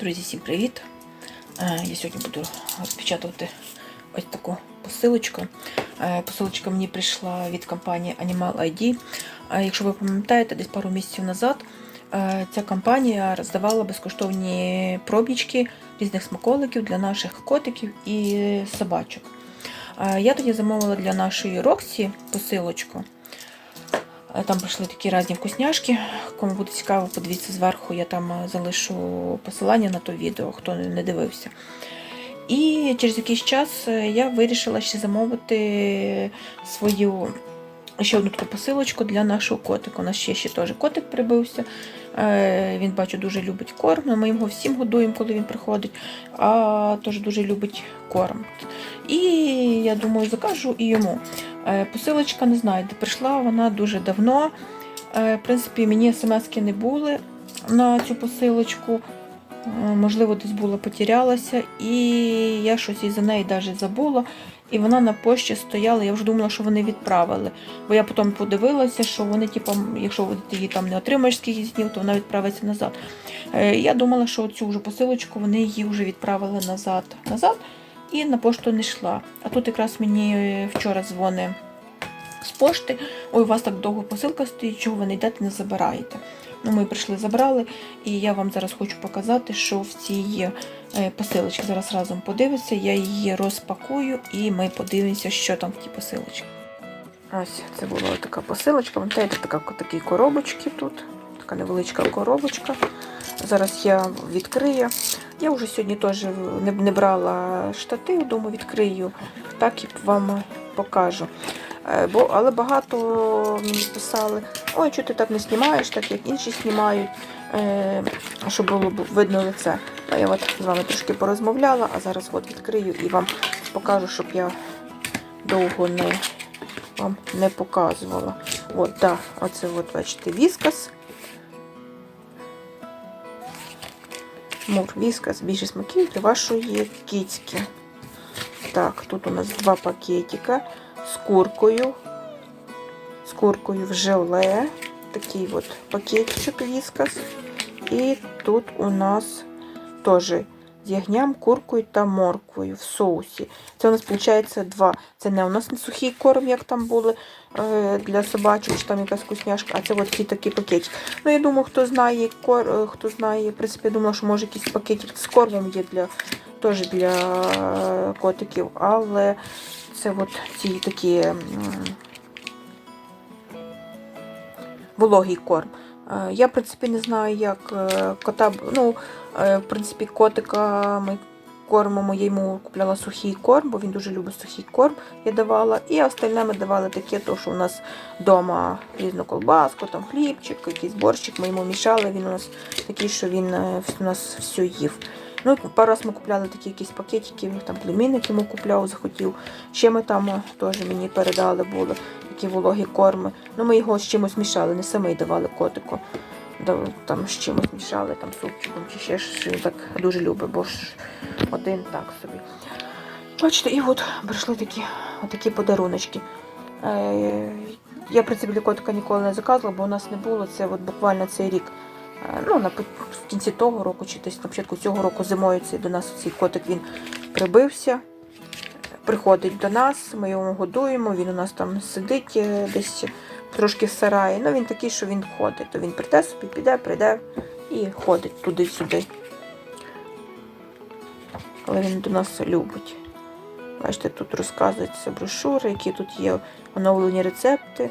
Друзі, всім привіт! Е, Я сьогодні буду розпечатувати ось таку посилочку. Е, Посилочка мені прийшла від компанії Animal ID. Е, Якщо ви пам'ятаєте, десь пару місяців назад ця компанія роздавала безкоштовні пробнички різних смаколиків для наших котиків і собачок. Я тоді замовила для нашої Роксі посилочку. Е, Там прийшли такі різні вкусняшки. Кому буде цікаво, подивіться зверху, я там е, залишу посилання на то відео, хто не дивився. І через якийсь час е, я вирішила ще замовити свою ще одну таку посилочку для нашого котика. У нас ще, ще теж котик прибився. Він, бачу, дуже любить корм. Ми його всім годуємо, коли він приходить, а теж дуже любить корм. І я думаю, закажу і йому. Е, Посилочка, не знаю, де прийшла вона дуже давно. Е, В принципі, мені смски не були на цю посилочку. Е, Можливо, десь була потерялася, і я щось із-за неї навіть забула. І вона на пошті стояла, я вже думала, що вони відправили. Бо я потім подивилася, що вони, типу, якщо ти її там не отримаєш скільки днів, то вона відправиться назад. Я думала, що цю вже посилочку вони її вже відправили назад. назад і на пошту не йшла. А тут якраз мені вчора дзвонить з пошти. Ой, у вас так довго посилка стоїть, чого ви не йдете, не забираєте. Ну, ми прийшли, забрали, і я вам зараз хочу показати, що в цій е, посилочці. Зараз разом подивимося, я її розпакую і ми подивимося, що там в тій посилочці. Ось це була така посилочка. Пам'ятаєте, така, такі коробочки тут. Така невеличка коробочка. Зараз я відкрию. Я вже сьогодні теж не, брала штатив, думаю, відкрию, так і вам покажу. Е, Бо, але багато мені писали, ой, чого ти так не знімаєш, так як інші знімають, е, щоб було видно лице. А я от з вами трошки порозмовляла, а зараз от відкрию і вам покажу, щоб я довго не вам не показувала. От, так, оце от, бачите, віскас. Мур, віскас, більше смаків для вашої кіцьки. Так, тут у нас два пакетика з куркою. З куркою в желе. Такий от пакетичок віскас. І тут у нас теж з ягням, куркою та морквою в соусі. Це у нас виходить два. Це не у нас не сухий корм, як там були е, для собачок, чи там якась вкусняшка, а це от ці такі пакетик. Ну, я думаю, хто знає, е, хто знає, в принципі, я думала, що може якийсь пакетик з кормом є для теж для котиків, але це от ці такі вологий корм. Е, Я, в принципі, не знаю, як е, кота. Ну, е, в принципі, котика ми кормимо, я йому купляла сухий корм, бо він дуже любить сухий корм, я давала. І остальне ми давали таке, то, що у нас вдома різну колбаску, там хлібчик, якийсь борщик, ми йому мішали, він у нас такий, що він у нас все їв. Ну, пару раз ми купляли такі якісь пакетики, там племінник йому купляв, захотів. Ще ми там е, теж мені передали були такі вологі корми. Ну, ми його з чимось мішали, не самий давали котику. Там з чимось мішали, там супчиком чи ще ж він так дуже любить, бо ж один так собі. Бачите, і от прийшли такі, такі подаруночки. Е, я, в принципі, для котика ніколи не заказувала, бо у нас не було. Це от буквально цей рік. Е, Ну, на, в кінці того року, чи десь на початку цього року зимою цей, до нас цей котик він прибився, приходить до нас, ми його годуємо, він у нас там сидить е, десь трошки в сараї. Ну, він такий, що він ходить. То він прийде собі, піде, прийде і ходить туди-сюди. Але він до нас любить. Бачите, тут розказуються брошури, які тут є оновлені рецепти,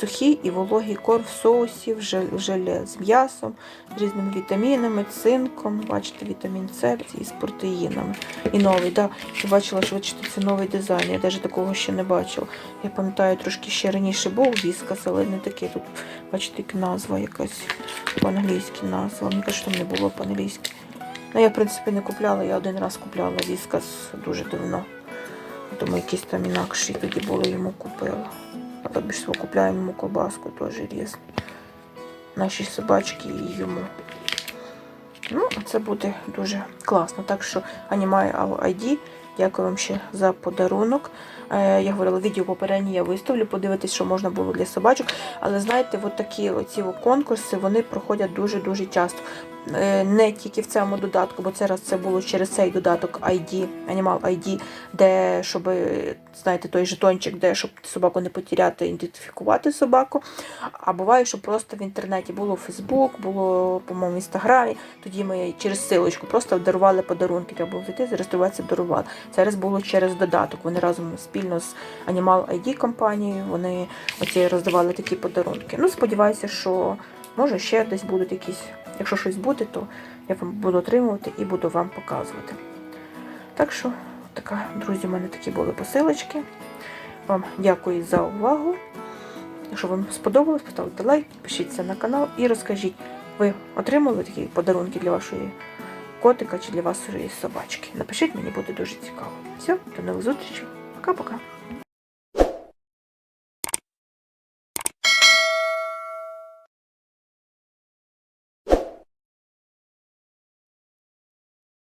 сухий і вологий корм в соусі, в желе з м'ясом, з різними вітамінами, цинком. Бачите, вітамін С і з протеїнами. І новий, да. Я бачила, що це новий дизайн. Я навіть такого ще не бачила. Я пам'ятаю, трошки ще раніше був віскас, але не такий. Тут, бачите, назва якась по-англійськи назва. Мені кажуть, там не було по-англійськи. Ну, я, в принципі, не купляла, я один раз купляла віскас дуже давно. Тому якісь там інакші тоді були йому купила. А то більше всього купляємо йому колбаску теж різ. Наші собачки і йому. Ну, це буде дуже класно. Так що анімаю ID, дякую вам ще за подарунок. Е, Я говорила, відео попереднє я виставлю, подивитись, що можна було для собачок. Але знаєте, от такі оці конкурси вони проходять дуже-дуже часто. Е, Не тільки в цьому додатку, бо це раз це було через цей додаток ID, Animal ID, де щоб, знаєте, той жетончик, де щоб собаку не потеряти, ідентифікувати собаку. А буває, що просто в інтернеті було Facebook, було, по-моєму, в інстаграмі. Тоді ми через силочку просто дарували подарунки. Треба було зайти, зареєструватися, дарували. Зараз було через додаток. Вони разом спільно з Animal ID компанією вони оці роздавали такі подарунки. Ну, сподіваюся, що може ще десь будуть якісь. Якщо щось буде, то я вам буду отримувати і буду вам показувати. Так що, така, друзі, у мене такі були посилочки. Вам дякую за увагу. Якщо вам сподобалось, поставте лайк, підпишіться на канал і розкажіть, ви отримали такі подарунки для вашої котика чи для вашої собачки. Напишіть, мені буде дуже цікаво. Все, до нових зустрічей. Пока-пока.